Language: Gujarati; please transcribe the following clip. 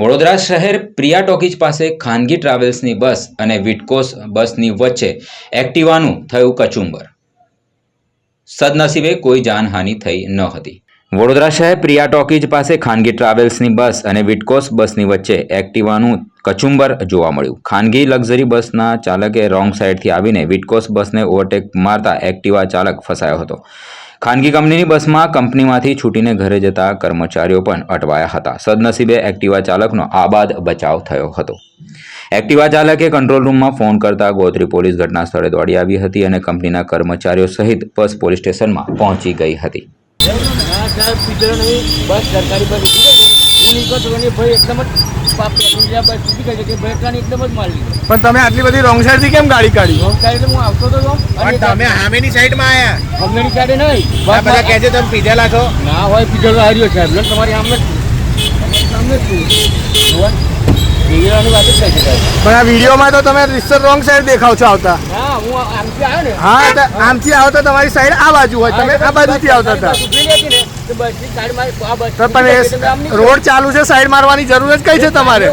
વડોદરા શહેર પ્રિયા ટોકીજ પાસે ખાનગી ટ્રાવેલ્સની બસ અને વિટકોસ બસની વચ્ચે એક્ટિવાનું થયું કચુંબર. સદનસીબે કોઈ જાનહાનિ થઈ ન હતી. વડોદરા શહેર પ્રિયા ટોકીજ પાસે ખાનગી ટ્રાવેલ્સની બસ અને વિટકોસ બસની વચ્ચે એક્ટિવાનું કચુંબર જોવા મળ્યું. ખાનગી લક્ઝરી બસના ચાલકે રોંગ સાઈડથી આવીને વિટકોસ બસને ઓવરટેક મારતા એક્ટિવા ચાલક ફસાયો હતો. ખાનગી કંપનીની બસમાં કંપનીમાંથી છૂટીને ઘરે જતા કર્મચારીઓ પણ અટવાયા હતા. સદનસીબે એક્ટિવા ચાલકનો આબાદ બચાવ થયો હતો. એક્ટિવા ચાલકે કંટ્રોલ રૂમમાં ફોન કરતા ગોત્રી પોલીસ ઘટના સ્થળે દોડી આવી હતી અને કંપનીના કર્મચારીઓ સહિત બસ પોલીસ સ્ટેશનમાં પહોંચી ગઈ હતી. ના સાહેબ પીધેલો નહીં. બસ સરકારી બસ ઉઠી ગઈ અને ભાઈ એકદમ જ પેસેન્જર બસ ઉઠી ગઈ છે. કે ભાઈ એકલાને એકદમ જ મારી લીધો. પણ તમે આટલી બધી રોંગ સાઈડથી કેમ ગાડી કાઢી? રોંગ સાઈડ હું આવતો હતો તો અને પણ તમે સામેની સાઈડમાં આયા. ગમેની સાઈડે નહીં. આ બધા કહે છે તમે પીધેલા છો. ના હોય પીધેલો હાર્યો સાહેબ. તમારી આમ જ સામે જ વાત જ પણ આ વિડીયોમાં તો તમે રિસર રોંગ સાઈડ દેખાવ છો આવતા. હા હું આમથી આવ્યો ને. હા તો આમથી આવો તો તમારી સાઈડ આ બાજુ હોય. તમે આ બાજુથી આવતા હતા. પણ. રોડ ચાલુ છે સાઈડ મારવાની જરૂર જ કઈ છે તમારે?